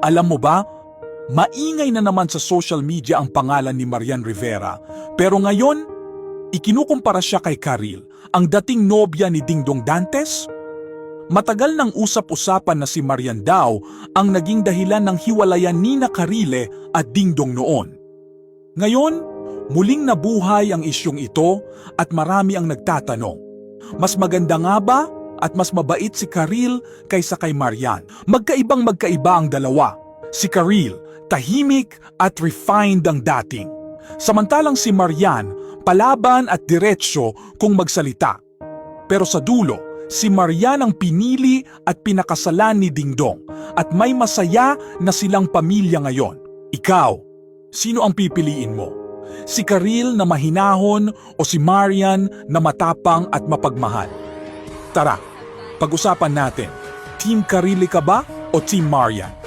Alam mo ba, maingay na naman sa social media ang pangalan ni Marian Rivera. Pero ngayon, ikinukumpara siya kay Karil, ang dating nobya ni Dingdong Dantes. Matagal nang usap-usapan na si Marian daw ang naging dahilan ng hiwalayan ni na Karile at Dingdong noon. Ngayon, muling nabuhay ang isyong ito at marami ang nagtatanong. Mas maganda nga ba at mas mabait si Karil kaysa kay Marian? Magkaibang magkaiba ang dalawa. Si Karil, tahimik at refined ang dating. Samantalang si Marian, palaban at diretsyo kung magsalita. Pero sa dulo, si Marian ang pinili at pinakasalan ni Dingdong at may masaya na silang pamilya ngayon. Ikaw, sino ang pipiliin mo? Si Karil na mahinahon o si Marian na matapang at mapagmahal? Tara, pag-usapan natin. Team Karili ka ba o Team Marian?